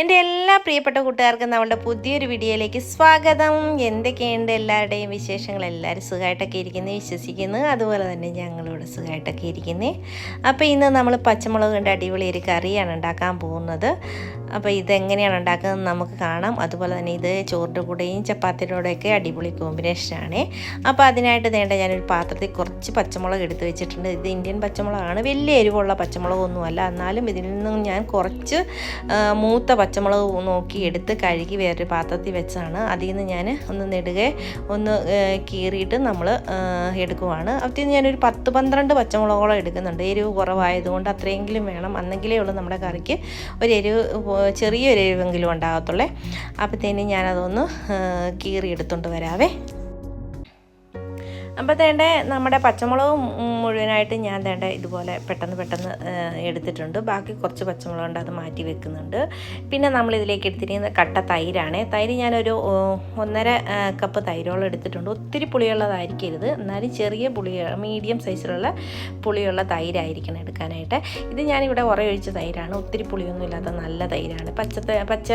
എന്റെ എല്ലാ പ്രിയപ്പെട്ട കൂട്ടുകാർക്കും നമ്മുടെ പുതിയൊരു വീഡിയോയിലേക്ക് സ്വാഗതം. എന്തൊക്കെയുണ്ട് എല്ലാവരുടെയും വിശേഷങ്ങൾ? എല്ലാവരും സുഖമായിട്ടൊക്കെ ഇരിക്കുന്നു വിശ്വസിക്കുന്നു. അതുപോലെ തന്നെ ഞങ്ങളിവിടെ സുഖമായിട്ടൊക്കെ ഇരിക്കുന്നേ. അപ്പോൾ ഇന്ന് നമ്മൾ പച്ചമുളക് അടിപൊളി ഒരു കറിയാണ് ഉണ്ടാക്കാൻ പോകുന്നത്. അപ്പോൾ ഇതെങ്ങനെയാണ് ഉണ്ടാക്കുന്നത് നമുക്ക് കാണാം. അതുപോലെ തന്നെ ഇത് ചോറിന്റെ കൂടെയും ചപ്പാത്തിയുടെ കൂടെയൊക്കെ അടിപൊളി കോമ്പിനേഷനാണ്. അപ്പോൾ അതിനായിട്ട് വേണ്ട ഞാനൊരു പാത്രത്തിൽ കുറച്ച് പച്ചമുളക് എടുത്ത് വെച്ചിട്ടുണ്ട്. ഇത് ഇന്ത്യൻ പച്ചമുളകാണ്. വലിയ എരിവുള്ള പച്ചമുളകൊന്നുമല്ല. എന്നാലും ഇതിൽ നിന്നും ഞാൻ കുറച്ച് മൂത്ത പച്ചമുളക് നോക്കി എടുത്ത് കഴുകി വേറൊരു പാത്രത്തിൽ വെച്ചാണ്. അതിൽ നിന്ന് ഞാൻ ഒന്ന് നെടുകെ ഒന്ന് കീറിയിട്ട് നമ്മൾ എടുക്കുവാണ്. നിന്ന് ഞാനൊരു പത്ത് പന്ത്രണ്ട് പച്ചമുളകോളം എടുക്കുന്നുണ്ട്. എരിവ് കുറവായതുകൊണ്ട് അത്രയെങ്കിലും വേണം. അന്നെങ്കിലേ ഉള്ളൂ നമ്മുടെ കറിക്ക് ഒരു എരിവ് ചെറിയൊരു എരിവെങ്കിലും ഉണ്ടാകത്തുള്ളേ. അപ്പോഴത്തേനും ഞാനതൊന്ന് കീറി എടുത്തുകൊണ്ട് വരാവേ. അപ്പോൾ തേണ്ട നമ്മുടെ പച്ചമുളക് മുഴുവനായിട്ട് ഞാൻ തേണ്ട ഇതുപോലെ പെട്ടെന്ന് പെട്ടെന്ന് എടുത്തിട്ടുണ്ട്. ബാക്കി കുറച്ച് പച്ചമുളക് ഉണ്ട് അത് മാറ്റി വെക്കുന്നുണ്ട്. പിന്നെ നമ്മൾ ഇതിലേക്ക് എടുത്തിരിക്കുന്നത് കട്ട തൈരാണ്. തൈര് ഞാനൊരു ഒന്നര കപ്പ് തൈരോളം എടുത്തിട്ടുണ്ട്. ഒത്തിരി പുളിയുള്ളതായിരിക്കരുത്. എന്നാലും ചെറിയ പുളി മീഡിയം സൈസിലുള്ള പുളിയുള്ള തൈരായിരിക്കണം എടുക്കാനായിട്ട്. ഇത് ഞാനിവിടെ ഉറയൊഴിച്ച തൈരാണ്. ഒത്തിരി പുളിയൊന്നും ഇല്ലാത്ത നല്ല തൈരാണ്. പച്ച പച്ച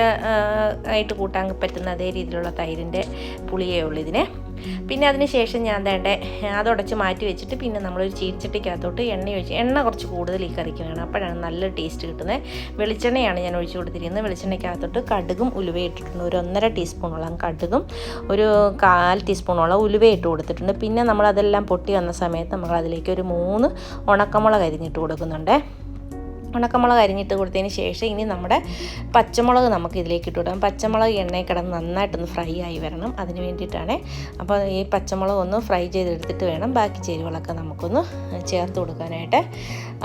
ആയിട്ട് കൂട്ടാൻ പറ്റുന്ന അതേ രീതിയിലുള്ള തൈരിന്റെ പുളിയേ ഉള്ളൂ ഇതിന്. പിന്നെ അതിന് ശേഷം ഞാൻ വേണ്ട അതുടച്ച് മാറ്റി വെച്ചിട്ട് പിന്നെ നമ്മളൊരു ചീരിച്ചട്ടിക്കകത്തോട്ട് എണ്ണ ഒഴിച്ച് എണ്ണ കുറച്ച് കൂടുതൽ ഈ കറിക്ക് വേണം അപ്പോഴാണ് നല്ല ടേസ്റ്റ് കിട്ടുന്നത്. വെളിച്ചെണ്ണയാണ് ഞാൻ ഒഴിച്ച് കൊടുത്തിരിക്കുന്നത്. വെളിച്ചെണ്ണയ്ക്കകത്തോട്ട് കടുകും ഉലുവ ഇട്ടിട്ടുണ്ട്. ഒരു ഒന്നര ടീസ്പൂണോളം കടുകും ഒരു കാൽ ടീസ്പൂണോളം ഉലുവ ഇട്ട് കൊടുത്തിട്ടുണ്ട്. പിന്നെ നമ്മൾ അതെല്ലാം പൊട്ടി വന്ന സമയത്ത് നമ്മൾ അതിലേക്ക് ഒരു മൂന്ന് ഉണക്കമുളക് അരിഞ്ഞിട്ട് കൊടുക്കുന്നുണ്ട്. ഉണക്കമുളക് അരിഞ്ഞിട്ട് കൊടുത്തതിന് ശേഷം ഇനി നമ്മുടെ പച്ചമുളക് നമുക്ക് ഇതിലേക്ക് ഇട്ട് കൊടുക്കാം. പച്ചമുളക് എണ്ണയിൽ കിടന്ന് നന്നായിട്ടൊന്ന് ഫ്രൈ ആയി വരണം. അതിന് വേണ്ടിയിട്ടാണ് അപ്പോൾ ഈ പച്ചമുളക് ഒന്ന് ഫ്രൈ ചെയ്തെടുത്തിട്ട് വേണം ബാക്കി ചേരുവകളൊക്കെ നമുക്കൊന്ന് ചേർത്ത് കൊടുക്കാനായിട്ട്.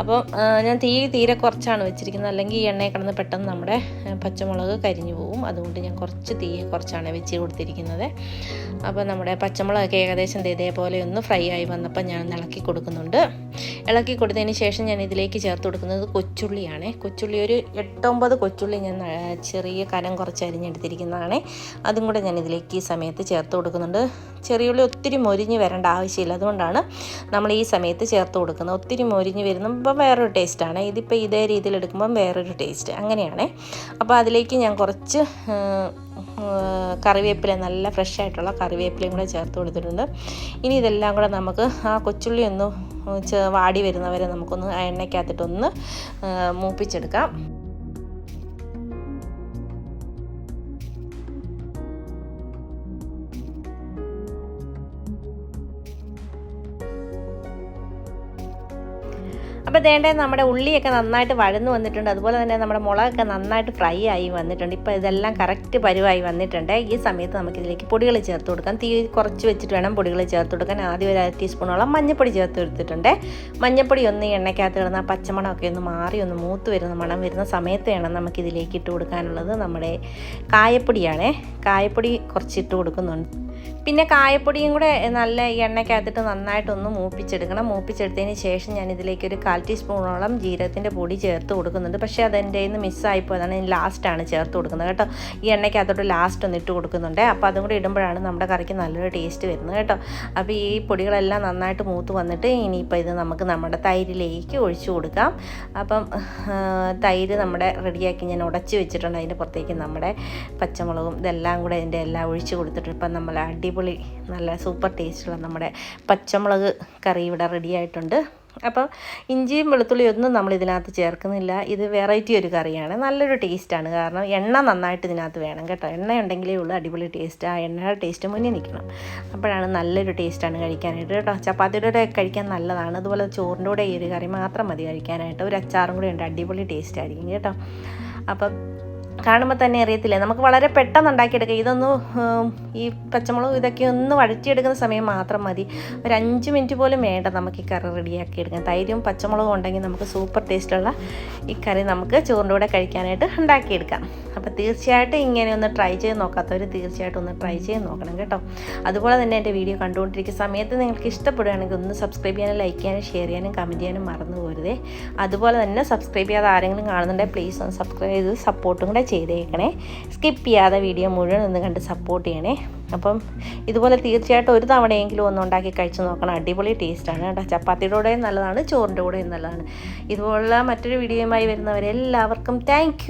അപ്പോൾ ഞാൻ തീ തീരെ കുറച്ചാണ് വെച്ചിരിക്കുന്നത്. അല്ലെങ്കിൽ ഈ എണ്ണയിൽ കിടന്ന് പെട്ടെന്ന് നമ്മുടെ പച്ചമുളക് കരിഞ്ഞു പോകും അതുകൊണ്ട് ഞാൻ കുറച്ച് തീ കുറച്ചാണ് വെച്ച് കൊടുത്തിരിക്കുന്നത്. അപ്പോൾ നമ്മുടെ പച്ചമുളകൊക്കെ ഏകദേശം ഇതേപോലെ ഒന്ന് ഫ്രൈ ആയി വന്നപ്പോൾ ഞാൻ ഇളക്കി കൊടുക്കുന്നുണ്ട്. ഇളക്കി കൊടുത്തതിന് ശേഷം ഞാൻ ഇതിലേക്ക് ചേർത്ത് കൊടുക്കുന്നത് കൊച്ചുള്ളിയാണ്. കൊച്ചുള്ളി ഒരു എട്ടൊമ്പത് കൊച്ചുള്ളി ഞാൻ ചെറിയ കനം കുറച്ച് അരിഞ്ഞെടുത്തിരിക്കുന്നതാണ്. അതും കൂടെ ഞാൻ ഇതിലേക്ക് ഈ സമയത്ത് ചേർത്ത് കൊടുക്കുന്നുണ്ട്. ചെറിയ ഉള്ളി ഒത്തിരി മൊരിഞ്ഞ് വരേണ്ട ആവശ്യമില്ല. അതുകൊണ്ടാണ് നമ്മൾ ഈ സമയത്ത് ചേർത്ത് കൊടുക്കുന്നത്. ഒത്തിരി മൊരിഞ്ഞ് വരുമ്പോൾ വേറൊരു ടേസ്റ്റാണ് ഇതിപ്പോൾ ഇതേ രീതിയിൽ എടുക്കുമ്പം വേറൊരു ടേസ്റ്റ് അങ്ങനെയാണേ. അപ്പോൾ അതിലേക്ക് ഞാൻ കുറച്ച് കറിവേപ്പില നല്ല ഫ്രഷ് ആയിട്ടുള്ള കറിവേപ്പിലയും കൂടെ ചേർത്ത് കൊടുത്തിട്ടുണ്ട്. ഇനി ഇതെല്ലാം കൂടെ നമുക്ക് ആ കൊച്ചുള്ളി ഒന്ന് വാടി വരുന്നവരെ നമുക്കൊന്ന് എണ്ണയ്ക്കകത്തിട്ടൊന്ന് മൂപ്പിച്ചെടുക്കാം. അപ്പോൾ ദേണ്ടേ നമ്മുടെ ഉള്ളിയൊക്കെ നന്നായിട്ട് വഴന്നു വന്നിട്ടുണ്ട്. അതുപോലെ തന്നെ നമ്മുടെ മുളകൊക്കെ നന്നായിട്ട് ഫ്രൈ ആയി വന്നിട്ടുണ്ട്. ഇപ്പോൾ ഇതെല്ലാം കറക്റ്റ് പരുവായി വന്നിട്ടുണ്ട്. ഈ സമയത്ത് നമുക്ക് ഇതിലേക്ക് പൊടികൾ ചേർത്ത് കൊടുക്കാം. തീ കുറച്ച് വെച്ചിട്ട് വേണം പൊടികൾ ചേർത്ത് കൊടുക്കാൻ. ആദ്യം ഒരു അര ടീസ്പൂണോളം മഞ്ഞൾപ്പൊടി ചേർത്ത് എടുത്തിട്ടുണ്ട്. മഞ്ഞപ്പൊടി ഒന്ന് എണ്ണയ്ക്കകത്ത് കിടന്ന പച്ചമണമൊക്കെ ഒന്ന് മാറി ഒന്ന് മൂത്ത് വരുന്ന മണം വരുന്ന സമയത്ത് വേണം നമുക്ക് ഇതിലേക്ക് ഇട്ട് കൊടുക്കാനുള്ളത്. നമ്മുടെ കായപ്പൊടിയാണ്. കായപ്പൊടി കുറച്ച് ഇട്ട് കൊടുക്കുന്നുണ്ട്. പിന്നെ കായപ്പൊടിയും കൂടെ നല്ല എണ്ണയ്ക്കകത്തിട്ട് നന്നായിട്ടൊന്ന് മൂപ്പിച്ചെടുക്കണം. മൂപ്പിച്ചെടുത്തതിന് ശേഷം ഞാൻ ഇതിലേക്ക് ഒരു കാൽ ടീസ്പൂണോളം ജീരകത്തിന്റെ പൊടി ചേർത്ത് കൊടുക്കുന്നുണ്ട്. പക്ഷേ അതെന്റെ നിന്ന് മിസ്സായിപ്പോയതാണ് ഞാൻ ലാസ്റ്റാണ് ചേർത്ത് കൊടുക്കുന്നത് കേട്ടോ. ഈ എണ്ണയ്ക്കകത്തോട്ട് ലാസ്റ്റ് ഒന്ന് ഇട്ട് കൊടുക്കുന്നുണ്ട്. അപ്പോൾ അതും കൂടി ഇടുമ്പോഴാണ് നമ്മുടെ കറിക്ക് നല്ലൊരു ടേസ്റ്റ് വരുന്നത് കേട്ടോ. അപ്പോൾ ഈ പൊടികളെല്ലാം നന്നായിട്ട് മൂത്ത് വന്നിട്ട് ഇനിയിപ്പോൾ ഇത് നമുക്ക് നമ്മുടെ തൈരിലേക്ക് ഒഴിച്ചു കൊടുക്കാം. അപ്പം തൈര് നമ്മുടെ റെഡിയാക്കി ഞാൻ ഉടച്ച് വെച്ചിട്ടുണ്ട്. അതിന്റെ പുറത്തേക്ക് നമ്മുടെ പച്ചമുളകും ഇതെല്ലാം കൂടെ ഇതിന്റെ എല്ലാം ഒഴിച്ച് കൊടുത്തിട്ട് ഇപ്പം നമ്മൾ അടിപൊളി നല്ല സൂപ്പർ ടേസ്റ്റുള്ള നമ്മുടെ പച്ചമുളക് കറി ഇവിടെ റെഡി ആയിട്ടുണ്ട്. അപ്പോൾ ഇഞ്ചിയും വെളുത്തുള്ളിയും ഒന്നും നമ്മൾ ഇതിനകത്ത് ചേർക്കുന്നില്ല. ഇത് വെറൈറ്റി ഒരു കറിയാണ്. നല്ലൊരു ടേസ്റ്റാണ് കാരണം എണ്ണ നന്നായിട്ട് ഇതിനകത്ത് വേണം കേട്ടോ. എണ്ണ ഉണ്ടെങ്കിലേ ഉള്ളൂ അടിപൊളി ടേസ്റ്റ് ആ എണ്ണയുടെ ടേസ്റ്റ് മുന്നിൽ നിൽക്കണം. അപ്പോഴാണ് നല്ലൊരു ടേസ്റ്റാണ് കഴിക്കാനായിട്ട് കേട്ടോ. ചപ്പാത്തിയുടെ കൂടെ കഴിക്കാൻ നല്ലതാണ്. അതുപോലെ ചോറിന്റെ കൂടെ ഈ ഒരു കറി മാത്രം മതി കഴിക്കാനായിട്ട്. ഒരു അച്ചാറും കൂടെ ഉണ്ട്. അടിപൊളി ടേസ്റ്റ് ആയിരിക്കും കേട്ടോ. അപ്പം കാണുമ്പോൾ തന്നെ അറിയത്തില്ലേ? നമുക്ക് വളരെ പെട്ടെന്ന് ഉണ്ടാക്കിയെടുക്കാം. ഇതൊന്ന് ഈ പച്ചമുളകും ഇതൊക്കെ ഒന്ന് വഴറ്റിയെടുക്കുന്ന സമയം മാത്രം മതി. ഒരു അഞ്ച് മിനിറ്റ് പോലും വേണ്ട നമുക്ക് ഈ കറി റെഡിയാക്കി എടുക്കാം തൈരും പച്ചമുളകും ഉണ്ടെങ്കിൽ നമുക്ക് സൂപ്പർ ടേസ്റ്റുള്ള ഈ കറി നമുക്ക് ചോറിന്റെ കൂടെ കഴിക്കാനായിട്ട് ഉണ്ടാക്കിയെടുക്കാം. അപ്പോൾ തീർച്ചയായിട്ടും ഇങ്ങനെ ഒന്ന് ട്രൈ ചെയ്ത് നോക്കാത്തവർ തീർച്ചയായിട്ടും ഒന്ന് ട്രൈ ചെയ്ത് നോക്കണം കേട്ടോ. അതുപോലെ തന്നെ എന്റെ വീഡിയോ കണ്ടുകൊണ്ടിരിക്കുന്ന സമയത്ത് നിങ്ങൾക്ക് ഇഷ്ടപ്പെടുകയാണെങ്കിൽ ഒന്ന് സബ്സ്ക്രൈബ് ചെയ്യാനും ലൈക്ക് ചെയ്യാനും ഷെയർ ചെയ്യാനും കമന്റ് ചെയ്യാനും മറന്നു പോരുതേ. അതുപോലെ തന്നെ സബ്സ്ക്രൈബ് ചെയ്യാതെ ആരെങ്കിലും കാണുന്നുണ്ടെങ്കിൽ പ്ലീസ് ഒന്ന് സബ്സ്ക്രൈബ് ചെയ്ത് സപ്പോർട്ടും കൂടെ ചെയ്തേക്കണേ. സ്കിപ്പ് ചെയ്യാതെ വീഡിയോ മുഴുവൻ ഒന്ന് കണ്ട് സപ്പോർട്ട് ചെയ്യണേ. അപ്പം ഇതുപോലെ തീർച്ചയായിട്ടും ഒരു തവണയെങ്കിലും ഒന്ന് ഉണ്ടാക്കി കഴിച്ച് നോക്കണം. അടിപൊളി ടേസ്റ്റാണ് കേട്ടോ. ചപ്പാത്തിയുടെ കൂടെയും നല്ലതാണ് ചോറിന്റെ കൂടെയും നല്ലതാണ്. ഇതുപോലുള്ള മറ്റൊരു വീഡിയോയുമായി വരുന്നവരെല്ലാവർക്കും താങ്ക്